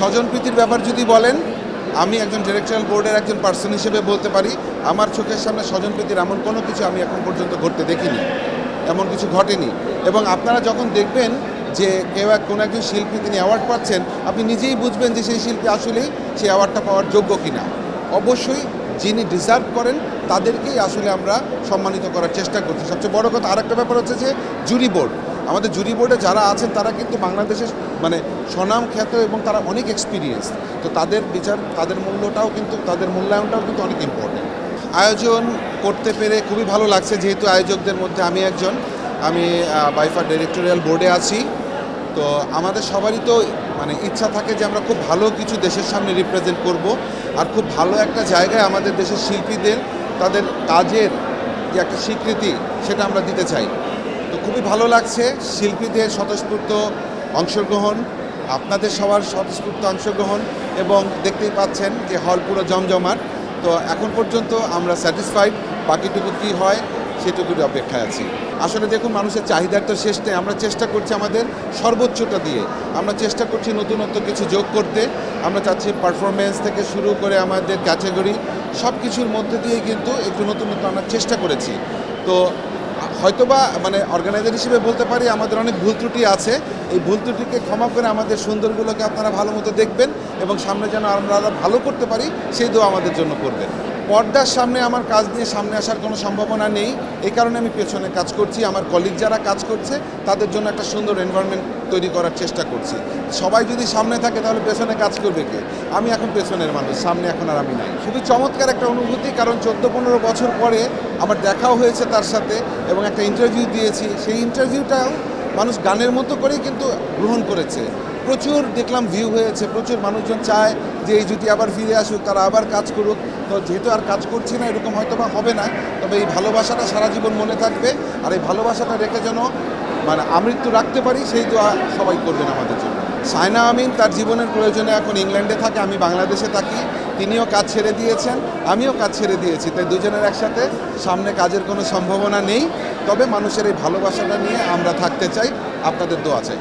স্বজনপ্রীতির ব্যাপার যদি বলেন, আমি একজন ডিরেকশনাল বোর্ডের একজন পার্সন হিসেবে বলতে পারি, আমার চোখের সামনে স্বজনপ্রীতির এমন কোনো কিছু আমি এখন পর্যন্ত ঘটতে দেখিনি, এমন কিছু ঘটেনি। এবং আপনারা যখন দেখবেন যে কেউ এক কোনো একজন শিল্পী তিনি অ্যাওয়ার্ড পাচ্ছেন, আপনি নিজেই বুঝবেন যে সেই শিল্পী আসলেই সেই অ্যাওয়ার্ডটা পাওয়ার যোগ্য কিনা। অবশ্যই যিনি ডিজার্ভ করেন, তাদেরকেই আসলে আমরা সম্মানিত করার চেষ্টা করছি। সবচেয়ে বড় কথা আরেকটা ব্যাপার হচ্ছে যে জুরি বোর্ড আমাদের জুরি বোর্ডে যারা আছেন, তারা কিন্তু বাংলাদেশের মানে স্বনাম খ্যাত এবং তারা অনেক এক্সপিরিয়েন্স তো তাদের বিচার, তাদের মূল্যটাও কিন্তু, তাদের মূল্যায়নটাও কিন্তু অনেক ইম্পর্টেন্ট আয়োজন করতে পেরে খুবই ভালো লাগছে, যেহেতু আয়োজকদের মধ্যে আমি একজন। আমি বাইফার ডিরেক্টোরিয়াল বোর্ডে আছি। তো আমাদের সবারই তো মানে ইচ্ছা থাকে যে আমরা খুব ভালো কিছু দেশের সামনে রিপ্রেজেন্ট করব। আর খুব ভালো একটা জায়গায় আমাদের দেশের শিল্পীদের, তাদের কাজের যে একটা স্বীকৃতি, সেটা আমরা দিতে চাই। তো খুবই ভালো লাগছে শিল্পীদের স্বতঃস্ফূর্ত অংশগ্রহণ, আপনাদের সবার স্বতঃস্ফূর্ত অংশগ্রহণ এবং দেখতেই পাচ্ছেন যে হল পুরো জমজমাট। তো এখন পর্যন্ত আমরা স্যাটিসফাইড, বাকিটুকু কী হয় সেটুকুর অপেক্ষায় আছি। আসলে দেখুন, মানুষের চাহিদার তো শেষ নেই, আমরা চেষ্টা করছি আমাদের সর্বোচ্চটা দিয়ে। আমরা চেষ্টা করছি নতুনত্ব কিছু যোগ করতে। আমরা চাচ্ছি পারফরমেন্স থেকে শুরু করে আমাদের ক্যাটাগরি সব কিছুর মধ্যে দিয়ে কিন্তু একটু নতুনত্ব আনার চেষ্টা করেছি। তো হয়তোবা মানে অর্গানাইজার হিসেবে বলতে পারি আমাদের অনেক ভুল ত্রুটি আছে। এই ভুল ত্রুটিকে ক্ষমা করে আমাদের সুন্দরগুলোকে আপনারা ভালো মতো দেখবেন এবং সামনে যেন আমরা ভালো করতে পারি, সেই দোয়া আমাদের জন্য করবেন। পর্দার সামনে আমার কাজ নিয়ে সামনে আসার কোনো সম্ভাবনা নেই। এই কারণে আমি পেছনে কাজ করছি, আমার কলিগ যারা কাজ করছে, তাদের জন্য একটা সুন্দর এনভায়রনমেন্ট তৈরি করার চেষ্টা করছি। সবাই যদি সামনে থাকে, তাহলে পেছনে কাজ করবে কে? আমি এখন পেছনের মানুষ, সামনে এখন আর আমি নাই। খুবই চমৎকার একটা অনুভূতি, কারণ চোদ্দ পনেরো বছর পরে আমার দেখাও হয়েছে তার সাথে এবং একটা ইন্টারভিউ দিয়েছি। সেই ইন্টারভিউটাও মানুষ গানের মতো করেই কিন্তু গ্রহণ করেছে। প্রচুর দেখলাম ভিউ হয়েছে, প্রচুর মানুষজন চায় যে এই জুটি আবার ফিরে আসুক, তারা আবার কাজ করুক। তো যেহেতু আর কাজ করছি না, এরকম হয়তো বা হবে না। তবে এই ভালোবাসাটা সারা জীবন মনে থাকবে আর এই ভালোবাসাটা রেখে যেন মানে আমৃত্যু রাখতে পারি, সেই দোয়া সবাই করবেন আমাদের জন্য। সায়না আমিন তার জীবনের প্রয়োজনে এখন ইংল্যান্ডে থাকে, আমি বাংলাদেশে থাকি। তিনিও কাজ ছেড়ে দিয়েছেন, আমিও কাজ ছেড়ে দিয়েছি। তাই দুজনের একসাথে সামনে কাজের কোনো সম্ভাবনা নেই। তবে মানুষের এই ভালোবাসাটা নিয়ে আমরা থাকতে চাই। আপনাদের দোয়া চাই।